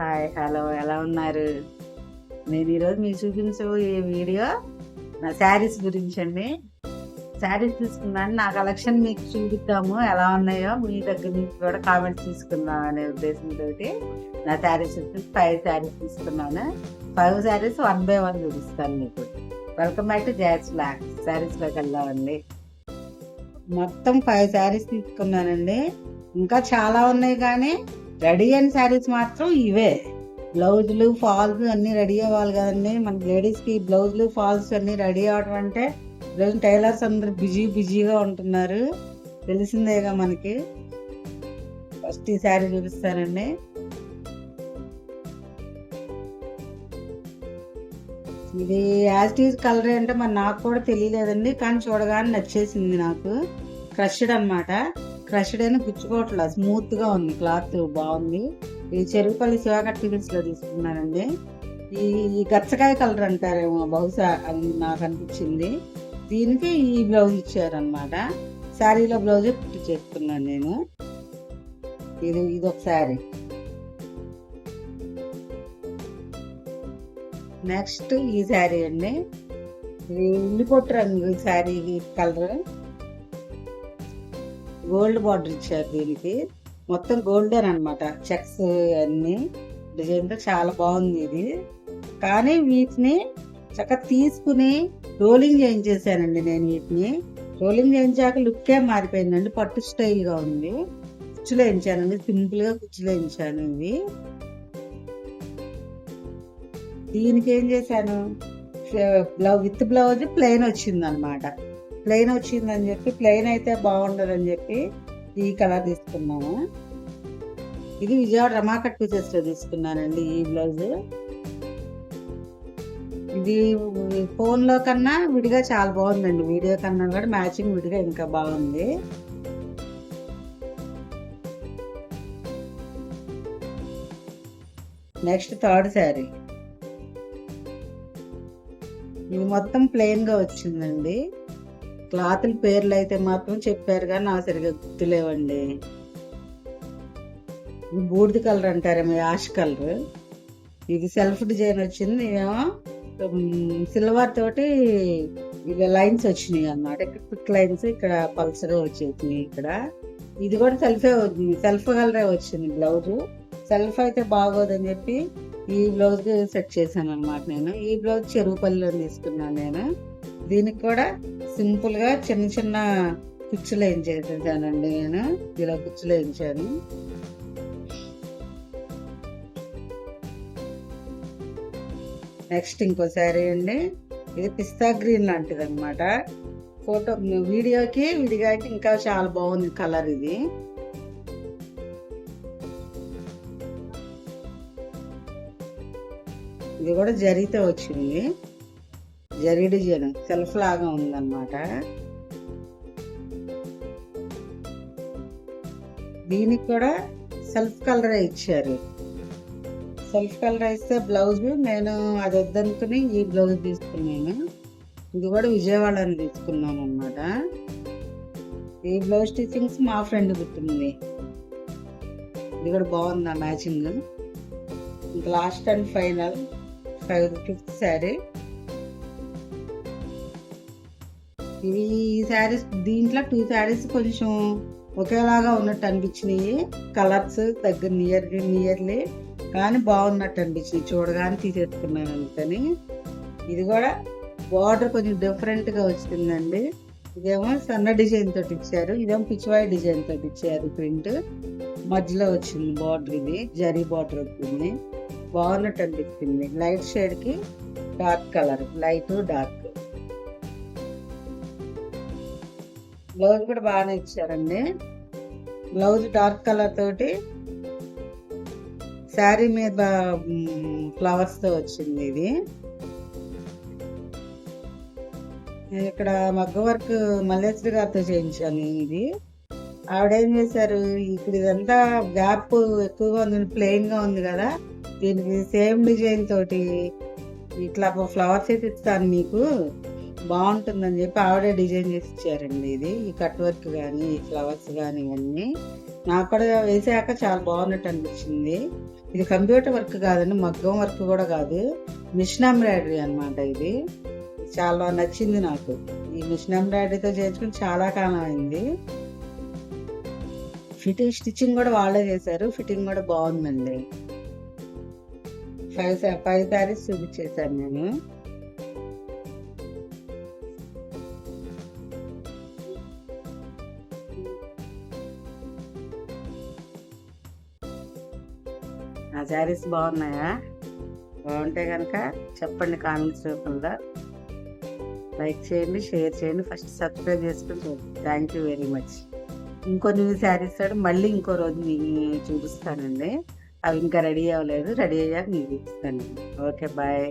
Hi hello ఎలా ఉన్నారు? నేను ఈరోజు మీకు ఈ వీడియో నా శారీస్ గురించి అండి శారీస్ తీసుకున్నాను నా కలెక్షన్ మీకు చూపిద్దాము ఎలా ఉన్నాయో మీ దగ్గర నుంచి కూడా కామెంట్స్ తీసుకుందాం అనే ఉద్దేశంతో నా శారీస్ వచ్చి ఫైవ్ శారీస్ తీసుకున్నాను. Five saris one by one చూపిస్తాను మీకు. Welcome back to Jos black శారీస్లోకి వెళ్దామండి. మొత్తం ఫైవ్ శారీస్ తీసుకున్నానండి. ఇంకా చాలా ఉన్నాయి కానీ రెడీ అయిన శారీస్ మాత్రం ఇవే. బ్లౌజులు ఫాల్స్ అన్నీ రెడీ అవ్వాలి కదండి. మన లేడీస్కి బ్లౌజులు ఫాల్స్ అన్నీ రెడీ అవ్వటం అంటే ఈరోజు టైలర్స్ అందరు బిజీ బిజీగా ఉంటున్నారు. తెలిసిందేగా మనకి? ఫస్ట్ ఈ శారీ చూపిస్తానండి. ఇది యాజ్ కలర్ అంటే మరి నాకు కూడా తెలియలేదండి కానీ చూడగానే నచ్చేసింది నాకు. క్రష్డ్ అనమాట క్రష్డ్ అయినా గుచ్చుకోవట్లా స్మూత్గా ఉంది క్లాత్ బాగుంది. ఇది చెరుకుపల్లి శివాకట్ ఫిలిమ్స్లో తీసుకున్నానండి ఈ గచ్చకాయ కలర్ అంటారేమో బహుశా అని నాకు అనిపించింది. దీనికి ఈ బ్లౌజ్ ఇచ్చారనమాట శారీలో బ్లౌజ్ పుట్టి చేసుకున్నాను నేను. ఇది ఇది ఒక శారీ. నెక్స్ట్ ఈ శారీ అండి. ఇది ఉల్లిపొట్టు రంగు శారీ కలర్. గోల్డ్ బార్డర్ ఇచ్చారు దీనికి. మొత్తం గోల్డెన్ అనమాట చెక్స్ అన్ని. డిజైన్తో చాలా బాగుంది ఇది. కానీ వీటిని చక్కగా తీసుకుని రోలింగ్ చేయించేసానండి నేను వీటిని. రోలింగ్ చేయించాక లుక్కే మారిపోయిందండి. పట్టు స్టైల్గా ఉంది. కుచ్చులు వేయించానండి. సింపుల్గా కుచ్చులు వేయించాను ఇవి. దీనికి ఏం చేశాను? బ్లౌజ్ విత్ బ్లౌజ్ ప్లెయిన్ వచ్చింది అనమాట ప్లెయిన్ వచ్చిందని చెప్పి ప్లెయిన్ అయితే బాగుండదని చెప్పి ఈ కలర్ తీసుకున్నాము ఇది విజయవాడ రమాకట్ పీసెస్లో తీసుకున్నానండి ఈ బ్లౌజ్. ఇది ఫోన్లో కన్నా విడిగా చాలా బాగుందండి. వీడియో కన్నా కూడా మ్యాచింగ్ విడిగా ఇంకా బాగుంది. Next third sari. ఇది మొత్తం ప్లెయిన్గా వచ్చిందండి. క్లాతుల పేర్లు అయితే మాత్రం చెప్పారు కానీ నాకు సరిగ్గా గుర్తులేవండి. బూడిద కలర్ అంటారేమో యాష్ కలర్. ఇది సెల్ఫ్ డిజైన్ వచ్చింది ఏమో సిల్వర్ తోటి ఇక లైన్స్ వచ్చినాయి అన్నమాట. ఇక్కడ పిక్ లైన్స్ ఇక్కడ పల్సర్ వచ్చేసినాయి ఇక్కడ. ఇది కూడా సెల్ఫే సెల్ఫ్ కలరే వచ్చింది బ్లౌజ్. సెల్ఫ్ అయితే బాగోదని చెప్పి ఈ బ్లౌజ్ సెట్ చేశాను అనమాట నేను. ఈ బ్లౌజ్ చెరువుపల్లిలో తీసుకున్నాను నేను. దీనికి కూడా సింపుల్గా చిన్న చిన్న కుచ్చులు వేయించేసానండి నేను. ఇలా కుచ్చులు వేయించాను. నెక్స్ట్ ఇంకో శారీ అండి. ఇది పిస్తా గ్రీన్ లాంటిది అనమాట ఫోటో వీడియోకి విడిగాకి ఇంకా చాలా బాగుంది కలర్ ఇది. ఇది కూడా జరితో వచ్చింది. జరీ చేయడం. సెల్ఫ్ లాగా ఉందన్నమాట. దీనికి కూడా సెల్ఫ్ కలర్ ఇచ్చారు. సెల్ఫ్ కలర్ ఇస్తే బ్లౌజ్ నేను అది వద్దనుకుని ఈ బ్లౌజ్ తీసుకున్నాను. ఇది కూడా విజయవాడని తీసుకున్నాను అనమాట ఈ బ్లౌజ్ స్టిచ్చింగ్స్ మా ఫ్రెండ్ గుర్తుంది ఇది కూడా బాగుంది మ్యాచింగ్. ఇంకా last and final. Fifth sari ఇవి ఈ శారీస్ దీంట్లో టూ శారీస్ కొంచెం ఒకేలాగా ఉన్నట్టు అనిపించినాయి. కలర్స్ దగ్గర నియర్ నియర్లీ కానీ బాగున్నట్టు అనిపించినాయి. చూడగానే తీసేసుకున్నాను అందుకని. ఇది కూడా బార్డర్ కొంచెం డిఫరెంట్గా వచ్చిందండి. ఇదేమో సన్న డిజైన్ తోటి ఇచ్చారు. ఇదేమో పిచ్చివాయి డిజైన్ తోటి ఇచ్చారు ప్రింట్ మధ్యలో వచ్చింది బార్డర్ ఇది జరీ బార్డర్ వచ్చింది. బాగున్నట్టు అనిపించింది light షేడ్కి dark colour light dark. Blouse కూడా బాగానే ఇచ్చారండి. బ్లౌజ్ డార్క్ కలర్ తోటి శారీ మీద ఫ్లవర్స్తో వచ్చింది ఇది. నేను ఇక్కడ మగ్గ వర్క్ మల్లేశ్వరి గారితో చేయించాను ఇది. ఆవిడ ఏం చేశారు? ఇక్కడ ఇదంతా గ్యాప్ ఎక్కువగా ఉంది ప్లెయిన్గా ఉంది కదా. దీనికి సేమ్ డిజైన్ తోటి ఇట్లా ఫ్లవర్స్ అయితే ఇస్తాను మీకు. బాగుంటుందని చెప్పి ఆవిడే డిజైన్ చేసి ఇచ్చారండి ఇది. ఈ కట్ వర్క్ కానీ ఈ ఫ్లవర్స్ కానీ ఇవన్నీ నాకు కూడా వేసాక చాలా బాగున్నట్టు అనిపించింది. ఇది కంప్యూటర్ వర్క్ కాదండి మగ్గం వర్క్ కూడా కాదు. మిషన్ ఎంబ్రాయిడరీ అన్నమాట ఇది. చాలా నచ్చింది నాకు. ఈ మిషన్ ఎంబ్రాయిడరీతో చేర్చుకుని చాలా కాలం అయింది. ఫిట్టింగ్ స్టిచ్చింగ్ కూడా వాళ్ళే చేశారు. ఫిట్టింగ్ కూడా బాగుందండి. ఫైవ్ సా- ఫైవ్ శారీస్ చూపించేశాను నేను. ఆ శారీస్ బాగున్నాయా? బాగుంటే కనుక చెప్పండి కామెంట్స్ రూపంలో. లైక్ చేయండి షేర్ చేయండి ఫస్ట్ సబ్స్క్రైబ్ చేసుకుని చూడండి. Thank you very much. ఇంకొన్ని శారీస్ మళ్ళీ ఇంకో రోజు మీకు చూపిస్తానండి. అవి ఇంకా రెడీ అవ్వలేదు. రెడీ అయ్యాక మీకు ఇస్తాను ఓకే బాయ్